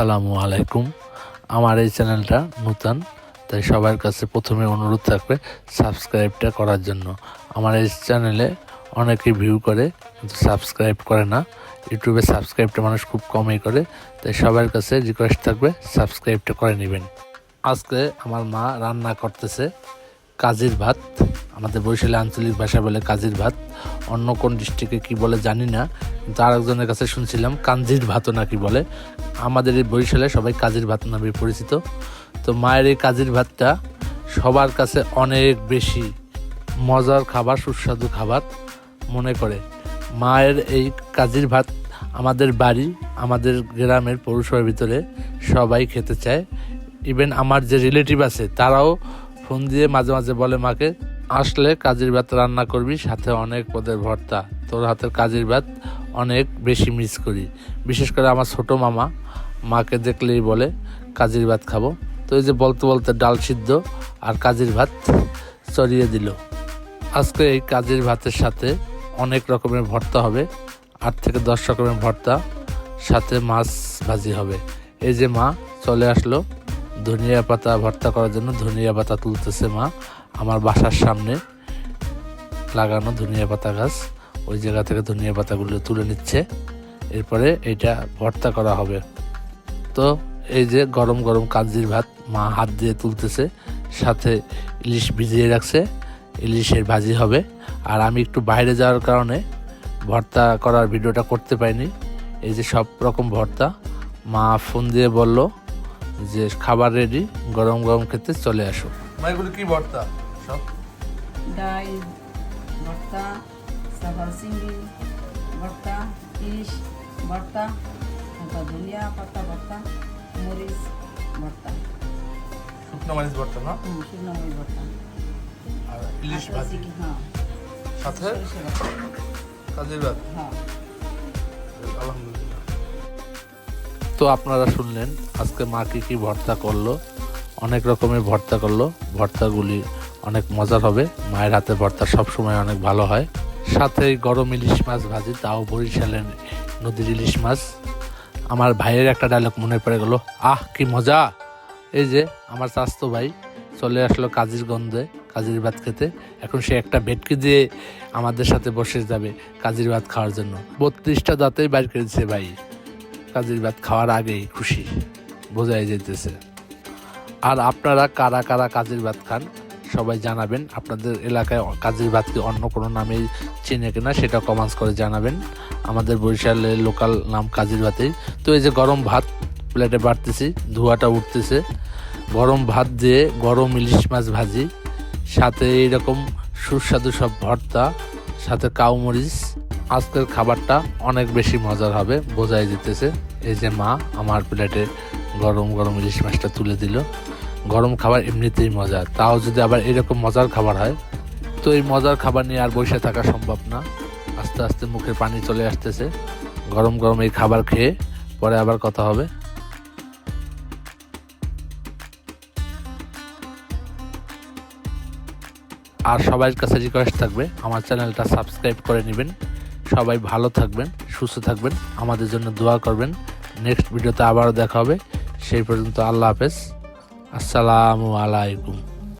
আসসালামু আলাইকুম। আমার এই চ্যানেলটা নূতন, তাই সবার কাছে প্রথমে অনুরোধ থাকবে সাবস্ক্রাইবটা করার জন্য। আমার এই চ্যানেলে অনেকে ভিউ করে, কিন্তু সাবস্ক্রাইব করে না। ইউটিউবে সাবস্ক্রাইবটা মানুষ খুব কমই করে, তাই সবার কাছে রিকোয়েস্ট থাকবে সাবস্ক্রাইবটা করে নেবেন। আজকে আমার মা রান্না করতেছে। কাজির ভাত, আমাদের বরিশালে আঞ্চলিক ভাষা বলে কাজির ভাত, অন্য কোন ডিস্ট্রিক্টে কি বলে জানি না, কিন্তু আরেকজনের কাছে শুনছিলাম কাঞ্জির ভাতও নাকি বলে। আমাদের এই বরিশালে সবাই কাজির ভাত নামে পরিচিত। তো মায়ের এই কাজির ভাতটা সবার কাছে অনেক বেশি মজার খাবার, সুস্বাদু খাবার মনে করে। মায়ের এই কাজির ভাত আমাদের বাড়ি, আমাদের গ্রামের পৌরসভার ভিতরে সবাই খেতে চায়। ইভেন আমার যে রিলেটিভ আছে, তারাও ফোন দিয়ে মাঝে মাঝে বলে, মাকে, আসলে কাজির ভাত রান্না করবি, সাথে অনেক পদের ভর্তা। তোর হাতের কাজির ভাত অনেক বেশি মিস করি। বিশেষ করে আমার ছোট মামা, মাকে দেখলেই বলে, কাজির ভাত খাব। তো এই যে বলতে বলতে ডাল সিদ্ধ আর কাজির ভাত চড়িয়ে দিল। আজকে এই কাজির ভাতের সাথে অনেক রকমের ভর্তা হবে। আট থেকে দশ রকমের ভর্তা, সাথে মাছ ভাজি হবে। এই যে মা, চলে আসলো। ধনিয়া পাতা ভর্তা করার জন্য ধনিয়া পাতা তুলতেছে মা, আমার বাসার সামনে। লাগানো ধনিয়া পাতা গাছ, ওই জায়গা থেকে ধনিয়া পাতাগুলো তুলে নিচ্ছে। এরপরে এটা ভর্তা করা হবে। তো এই যে গরম গরম কাজির ভাত মা হাত দিয়ে তুলতেছে, সাথে ইলিশ ভিজিয়ে রাখছে, ইলিশের ভাজি হবে। আর আমি একটু বাইরে যাওয়ার কারণে ভর্তা করার ভিডিওটা করতে পারিনি। এই যে সব রকম ভর্তা, মা ফোন দিয়ে বলল যে খাবার রেডি গরম গরম খেতে চলে আসো। মা এগুলো কি ভর্তা? সব? ডাল ভর্তা তারপর চিংড়ি ভর্তা ইলিশ ভর্তা তারপর ধনিয়া পাতা ভর্তা মরিচ ভর্তা। শুকনো মরিচ ভর্তা না শুকনো মরিচ ভর্তা। আর আর চিকেন, হ্যাঁ। সাথে? কাজের ভাত? হ্যাঁ। আলহামদুলিল্লাহ। তো আপনারা শুনলেন, আজকে মা কী কী ভর্তা করল, অনেক রকমের ভর্তা করল, ভর্তাগুলি অনেক মজার হবে, মায়ের হাতে ভর্তা সব সময় অনেক ভালো হয়। সাথে গরম ইলিশ মাছ ভাজি, তাও বরিশালের নদীর ইলিশ মাছ। আমার ভাইয়ের একটা ডায়লগ মনে পড়ে গেল, আহ, কি মজা! এই যে, আমার চাস্তো ভাই চলে আসলো কাজির গন্ধে, কাজির ভাত খেতে। এখন সে একটা ভেটকি দিয়ে আমাদের সাথে বসে যাবে কাজির ভাত খাওয়ার জন্য। বত্রিশটা দাঁতেই বাইর করেছে ভাই। কাজির ভাত খাওয়ার আগেই খুশি, বোঝাই যেতেছে আর আপনারা কারা কারা কাজির ভাত খান, সবাই জানাবেন। আপনাদের এলাকায় কাজির ভাতকে অন্য কোনো নামে চেনে কিনা সেটা কমান্স করে জানাবেন। আমাদের বরিশালের লোকাল নাম কাজির ভাতেই। তো এই যে গরম ভাত, প্লেটে বাড়তেছি, ধোঁয়াটা উঠতেছে। গরম ভাত দিয়ে গরম ইলিশ মাছ ভাজি, সাথে এইরকম সুস্বাদু সব ভর্তা, সাথে কাউমরিচ আজকের খাবারটা অনেক বেশি মজার হবে, বোঝাই দিতেছে এই যে মা আমার প্লেটে গরম গরম ইলিশ মাছটা তুলে দিল। গরম খাবার এমনিতেই মজা তাও যদি আবার এরকম মজার খাবার হয়, তো এই মজার খাবার নিয়ে আর বসে থাকা সম্ভব না। আস্তে আস্তে মুখে পানি চলে আসতেছে। গরম গরম এই খাবার খেয়ে পরে আবার কথা হবে। আর সবার কাছে রিকোয়েস্ট থাকবে, আমার চ্যানেলটা সাবস্ক্রাইব করে নেবেন। সবাই ভালো থাকবেন, সুস্থ থাকবেন, আমাদের জন্য দোয়া করবেন। নেক্সট ভিডিওতে আবারও দেখা হবে। সেই পর্যন্ত আল্লাহ হাফেজ। আসসালামু আলাইকুম।